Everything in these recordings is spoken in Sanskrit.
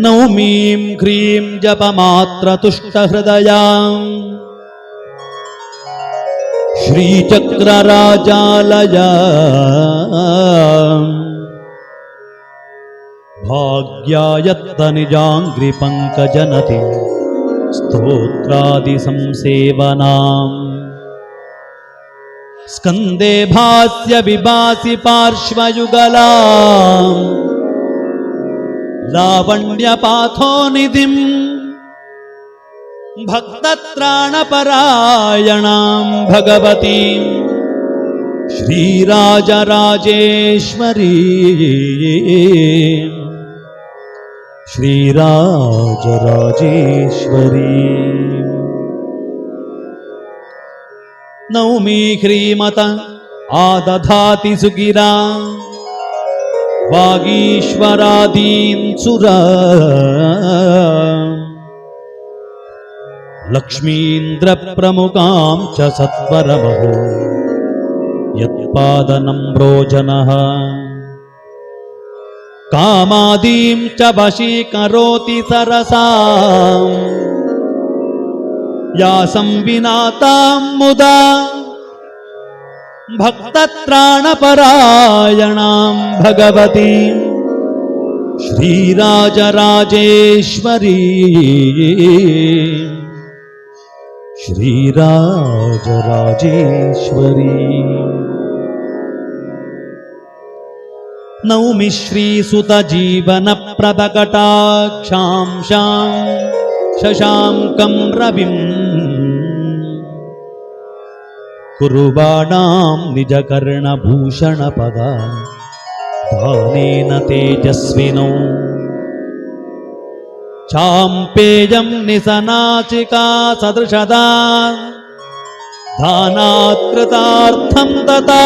नौमीं ह्रीं जपमात्रतुष्टहृदयाम् श्रीचक्रराजालया भाग्यायत्तनिजाङ्घ्रिपङ्कजनति स्तोत्रादिसंसेवनाम्। स्कन्दे भास्य विभासि पार्श्वयुगला लावण्यपाथोनिधिम् भक्तत्राणपरायणाम् भगवतीम् श्रीराजराजेश्वरी श्रीराजराजेश्वरी नौमी ह्रीमत आदधाति सुगिरा వాగీశ్వరాదీంసురా. లక్ష్మీంద్రప్రముఖాం చ సత్వరమహో. యత్పాదనమ్రోజనः కామాదీం చ వశీకరోతి సరసాం. యాసం వినా ముదా भक्तत्राणपरायणां भगवती श्रीराजराजेश्वरी। श्रीराजराजेश्वरी। नौमि श्रीसुतजीवनप्रदकटाक्षांशां शशाङ्कं रविम् कुर्वाणां निजकर्णभूषणपदा। दानेन तेजस्विनौ। चाम्पेयं निसनाचिका सदृशदा। दानात्कृतार्थं दता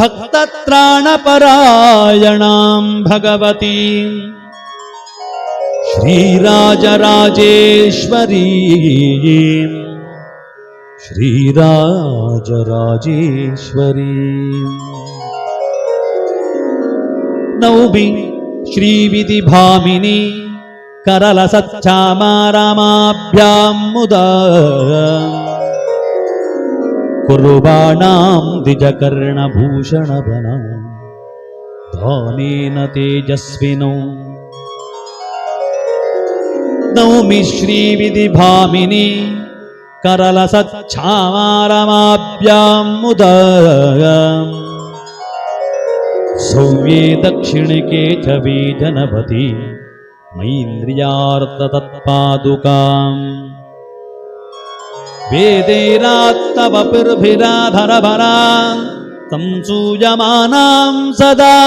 भक्तत्राणपरायणां भगवती। श्रीराजराजेश्वरी श्रीराजराजेश्वरी। नौमि श्रीविधिभामिनी करलसच्चामारामाभ्यां मुदा कुर्वाणां द्विजकर्णभूषणवना दानेन तेजस्विनो। नौमि श्रीविधिभामिनी करलसच्छामारमाभ्यां मुदा सौम्ये दक्षिणिके च बीजनवती मैन्द्रियार्ततत्पादुकाम् वेदैरात्तवपुर्भिराधरभरा संसूयमानां सदा।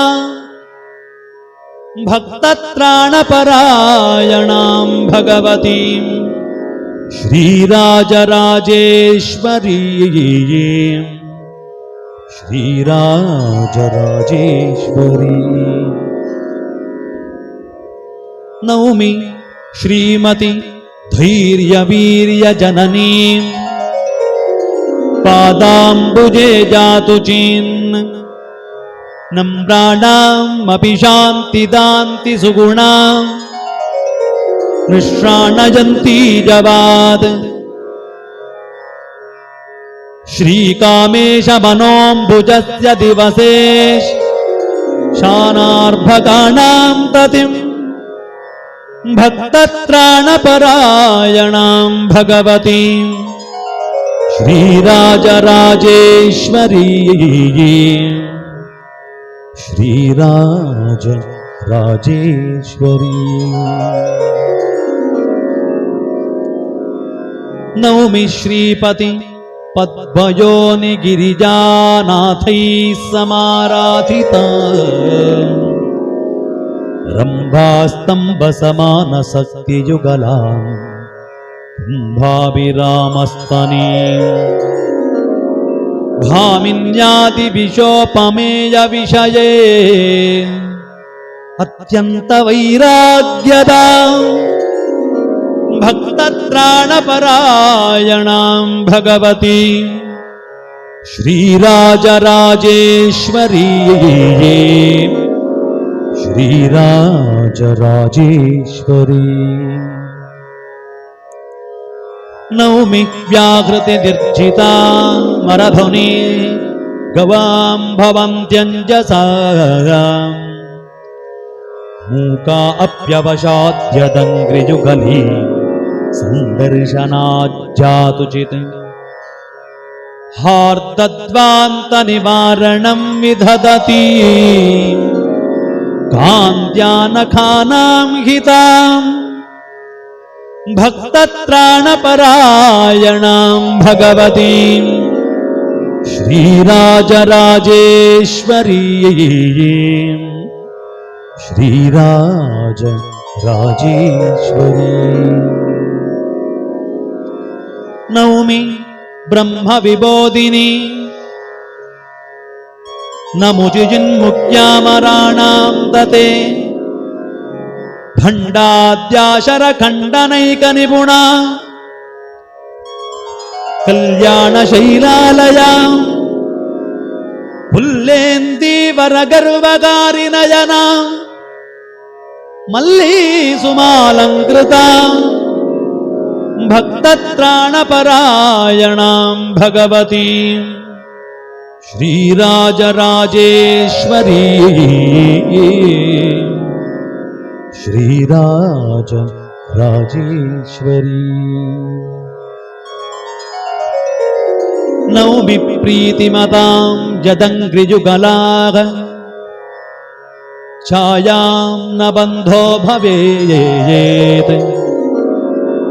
भक्तत्राणपरायणां भगवतीम् श्रीराजराजेश्वरी श्रीराजराजेश्वरी। नौमि श्रीमति धैर्यवीर्यजननीं। पादाम्बुजे जातु चिन् नम्राणामपि शान्तिदान्ति सुगुणाम् निःश्राणयन्ती जवाद्। श्रीकामेशमनोऽम्बुजस्य दिवसे शानार्भकाणां ततिम् भक्तत्राणपरायणां भगवती। श्रीराजराजेश्वरी श्रीराज राजेश्वरी नौमि श्रीपति पद्मयोनिगिरिजानाथैः समाराधिता रम्भास्तम्भसमानशक्तियुगलाम् कुम्भाभिरामस्तनी भामिन्यादिविशोपमेयविषये अत्यन्तवैराग्यदा भक्तत्राणपरायणां भगवती। श्रीराजराजेश्वरी श्रीराजराजेश्वरी। नौमि व्याहृतिनिर्जिता मरधुनी गवां भवन्त्यञ्जसा मूका सन्दर्शनाज्जातुचित्। हार्दद्वान्तनिवारणं विदधति कान्त्यानखानां हिताम् भक्तत्राणपरायणां भगवतीम् श्रीराजराजेश्वरी श्रीराज राजेश्वरी నౌమి బ్రహ్మ విబోధిని నముజిన్ముఖ్యామరాణాం దతే భండాద్యాశర ఖండనైక నిపుణ కళ్యాణశైలాలయాం పుల్లేంది నయనా మల్లీ సుమాలంకృత भक्तत्राणपरायणां भगवती। श्रीराजराजेश्वरी। श्रीराज राजेश्वरी नौमि प्रीतिमतां जदङ्घ्रिजुगलाः छायां न बन्धो भवेत्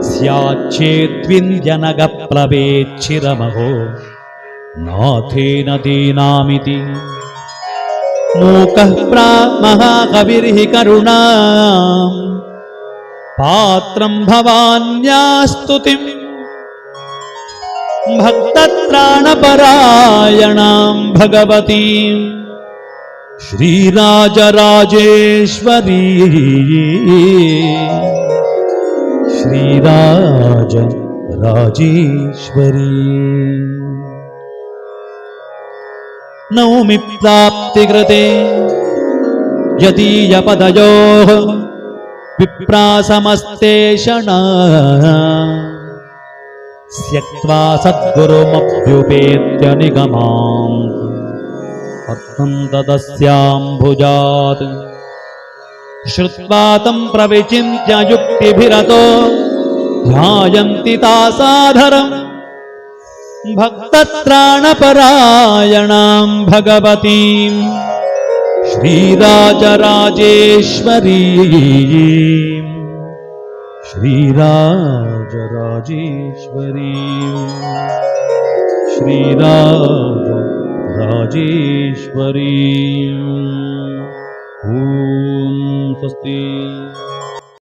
स्याच्छेद्विन्द्यनगप्लवेच्छिरमहो नाथेन दीनामिति मूकः प्रामहाकविर्हि करुणाम् पात्रं भवान्या स्तुतिम् भक्तत्राणपरायणां भगवतीम् श्रीराजराजेश्वरी श्रीराज राजेश्वरी नौमि प्राप्तिकृते यदीयपदयोः विप्रासमस्तेषणा स्यक्त्वा सद्गुरुमभ्युपेत्य निगमाम् अर्थं तदस्याम्भुजात् श्रुत्वा तम् प्रविचिन्त्य युक्तिभिरतो ध्यायन्ति भगवती भक्तत्राणपरायणाम् भगवतीम् श्रीराजराजेश्वरीम् श्रीराजराजेश्वरीम् श्रीराज राजेश्वरी ओ infantil.